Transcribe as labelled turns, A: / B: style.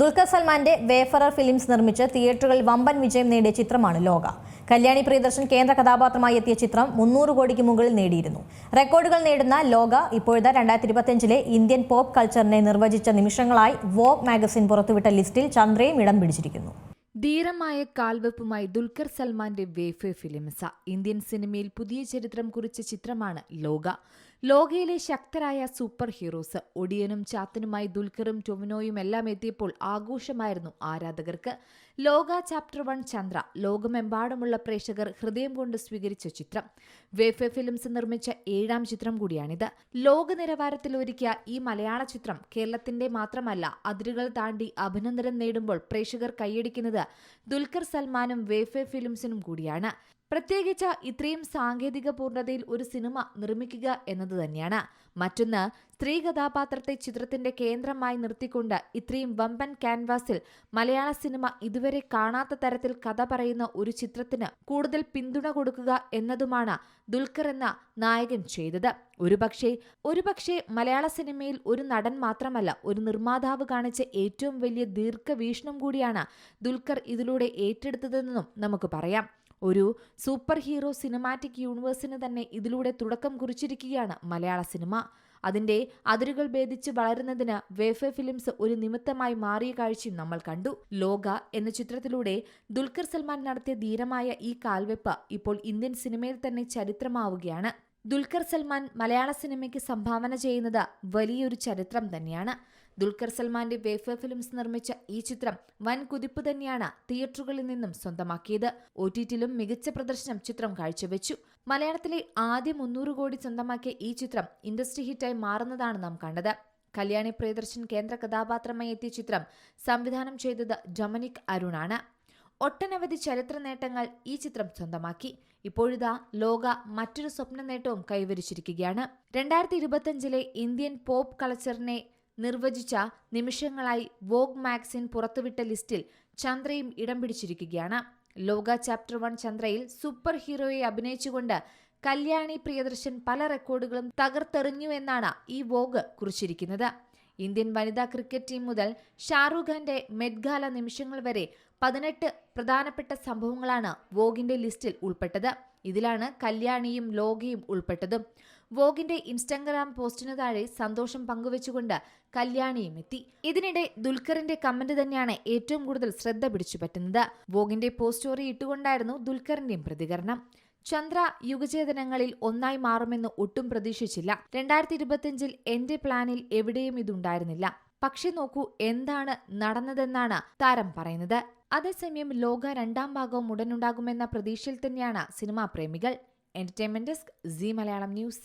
A: ദുൽഖർ സൽമാന്റെ wayfarer films നിർമ്മിച്ച് തിയേറ്ററുകളിൽ വമ്പൻ വിജയം നേടിയ ചിത്രമാണ് ലോക. കല്യാണി പ്രിയദർശൻ കേന്ദ്ര കഥാപാത്രമായി എത്തിയ ചിത്രം മുന്നൂറ് കോടിക്ക് മുകളിൽ നേടിയിരുന്നു. റെക്കോർഡുകൾ നേടുന്ന ലോക ഇപ്പോഴത്തെ രണ്ടായിരത്തി ഇരുപത്തിയഞ്ചിലെ ഇന്ത്യൻ പോപ്പ് കൾച്ചറിനെ നിർവചിച്ച നിമിഷങ്ങളായി വോഗ് മാഗസിൻ പുറത്തുവിട്ട ലിസ്റ്റിൽ ചന്ദ്രയും ഇടം പിടിച്ചിരിക്കുന്നു.
B: ധീരമായ കാൽവെപ്പുമായി ദുൽഖർ സൽമാന്റെ വേഫെ ഫിലിംസ ഇന്ത്യൻ സിനിമയിൽ പുതിയ ചരിത്രം കുറിച്ച ചിത്രമാണ് ലോക. ലോകയിലെ ശക്തരായ സൂപ്പർ ഹീറോസ് ഒടിയനും ചാത്തനുമായി ദുൽഖറും ടൊമിനോയും എല്ലാം എത്തിയപ്പോൾ ആഘോഷമായിരുന്നു ആരാധകർക്ക്. ലോക ചാപ്റ്റർ വൺ ചന്ദ്ര ലോകമെമ്പാടുമുള്ള പ്രേക്ഷകർ ഹൃദയം കൊണ്ട് സ്വീകരിച്ച ചിത്രം. വേഫെ ഫിലിംസ് നിർമ്മിച്ച ഏഴാം ചിത്രം കൂടിയാണിത്. ലോക നിലവാരത്തിൽ ഒരുക്കിയ ഈ മലയാള ചിത്രം കേരളത്തിന്റെ മാത്രമല്ല അതിരുകൾ താണ്ടി അഭിനന്ദനം നേടുമ്പോൾ പ്രേക്ഷകർ കൈയടിക്കുന്നത് ദുൽഖർ സൽമാനും വേഫെ ഫിലിംസിനും കൂടിയാണ്. പ്രത്യേകിച്ച് ഇത്രയും സാങ്കേതിക പൂർണതയിൽ ഒരു സിനിമ നിർമ്മിക്കുക എന്നത് തന്നെയാണ്. മറ്റൊന്ന് സ്ത്രീ കഥാപാത്രത്തെ ചിത്രത്തിന്റെ കേന്ദ്രമായി നിർത്തിക്കൊണ്ട് ഇത്രയും വമ്പൻ ക്യാൻവാസിൽ മലയാള സിനിമ ഇതുവരെ കാണാത്ത തരത്തിൽ കഥ പറയുന്ന ഒരു ചിത്രത്തിന് കൂടുതൽ പിന്തുണ കൊടുക്കുക എന്നതുമാണ് ദുൽഖർ എന്ന നായകൻ ചെയ്തത്. ഒരുപക്ഷെ ഒരുപക്ഷെ മലയാള സിനിമയിൽ ഒരു നടൻ മാത്രമല്ല ഒരു നിർമ്മാതാവ് കാണിച്ച ഏറ്റവും വലിയ ദീർഘവീക്ഷണം കൂടിയാണ് ദുൽഖർ ഇതിലൂടെ ഏറ്റെടുത്തതെന്നും നമുക്ക് പറയാം. ഒരു സൂപ്പർ ഹീറോ സിനിമാറ്റിക് യൂണിവേഴ്സിന് തന്നെ ഇതിലൂടെ തുടക്കം കുറിച്ചിരിക്കുകയാണ് മലയാള സിനിമ. അതിന്റെ അതിരുകൾ ഭേദിച്ച് വളരുന്നതിന് വേഫെ ഫിലിംസ് ഒരു നിമിത്തമായി മാറിയ കാഴ്ചയും നമ്മൾ കണ്ടു. ലോക എന്ന ചിത്രത്തിലൂടെ ദുൽഖർ സൽമാൻ നടത്തിയ ധീരമായ ഈ കാൽവെപ്പ് ഇപ്പോൾ ഇന്ത്യൻ സിനിമയിൽ തന്നെ ചരിത്രമാവുകയാണ്. ദുൽഖർ സൽമാൻ മലയാള സിനിമയ്ക്ക് സംഭാവന ചെയ്യുന്നത് വലിയൊരു ചരിത്രം തന്നെയാണ്. ദുൽഖർ സൽമാന്റെ വേഫർ ഫിലിംസ് നിർമ്മിച്ച ഈ ചിത്രം വൻ കുതിപ്പ് തന്നെയാണ് തിയേറ്ററുകളിൽ നിന്നും സ്വന്തമാക്കിയത്. ഒ ടിയിലും മികച്ച പ്രദർശനം ചിത്രം കാഴ്ചവെച്ചു. മലയാളത്തിലെ ആദ്യ മുന്നൂറ് കോടി സ്വന്തമാക്കിയ ഈ ചിത്രം ഇൻഡസ്ട്രി ഹിറ്റായി മാറുന്നതാണ് നാം കണ്ടത്. കല്യാണി പ്രിയദർശൻ കേന്ദ്ര കഥാപാത്രമായി എത്തിയ ചിത്രം സംവിധാനം ചെയ്തത് ഡൊമിനിക് അരുണാണ്. ഒട്ടനവധി ചരിത്ര നേട്ടങ്ങൾ ഈ ചിത്രം സ്വന്തമാക്കി. ഇപ്പോഴിതാ ലോക മറ്റൊരു സ്വപ്ന നേട്ടവും കൈവരിച്ചിരിക്കുകയാണ്. രണ്ടായിരത്തി ഇരുപത്തിയഞ്ചിലെ ഇന്ത്യൻ പോപ്പ് കൾച്ചറിനെ നിർവചിച്ച നിമിഷങ്ങളായി വോഗ് മാഗസിൻ പുറത്തുവിട്ട ലിസ്റ്റിൽ ചന്ദ്രയും ഇടം പിടിച്ചിരിക്കുകയാണ്. ലോക ചാപ്റ്റർ വൺ ചന്ദ്രയിൽ സൂപ്പർ ഹീറോയെ അഭിനയിച്ചുകൊണ്ട് കല്യാണി പ്രിയദർശൻ പല റെക്കോർഡുകളും തകർത്തെറിഞ്ഞു എന്നാണ് ഈ വോഗ് കുറിച്ചിരിക്കുന്നത്. ഇന്ത്യൻ വനിതാ ക്രിക്കറ്റ് ടീം മുതൽ ഷാറൂഖ് ഖാന്റെ മെഡ്ഗാല നിമിഷങ്ങൾ വരെ പതിനെട്ട് പ്രധാനപ്പെട്ട സംഭവങ്ങളാണ് വോഗിന്റെ ലിസ്റ്റിൽ ഉൾപ്പെട്ടത്. ഇതിലാണ് കല്യാണിയും ലോകയും ഉൾപ്പെട്ടതും. വോഗിന്റെ ഇൻസ്റ്റാഗ്രാം പോസ്റ്റിനു താഴെ സന്തോഷം പങ്കുവെച്ചുകൊണ്ട് കല്യാണിയും എത്തി. ഇതിനിടെ ദുൽഖറിന്റെ കമന്റ് തന്നെയാണ് ഏറ്റവും കൂടുതൽ ശ്രദ്ധ പിടിച്ചു പറ്റുന്നത്. വോഗിന്റെ പോസ്റ്റ് സ്റ്റോറി ഇട്ടുകൊണ്ടായിരുന്നു ദുൽഖറിന്റെയും പ്രതികരണം. ചന്ദ്ര യുഗചേതനങ്ങളിൽ ഒന്നായി മാറുമെന്ന് ഒട്ടും പ്രതീക്ഷിച്ചില്ല. രണ്ടായിരത്തി ഇരുപത്തിയഞ്ചിൽ എന്റെ പ്ലാനിൽ എവിടെയും ഇതുണ്ടായിരുന്നില്ല. പക്ഷെ നോക്കൂ എന്താണ് നടന്നതെന്നാണ് താരം പറയുന്നത്. അതേസമയം ലോക രണ്ടാം ഭാഗവും ഉടനുണ്ടാകുമെന്ന പ്രതീക്ഷയിൽ തന്നെയാണ് സിനിമാ പ്രേമികൾ. Entertainment desk Zee Malayalam news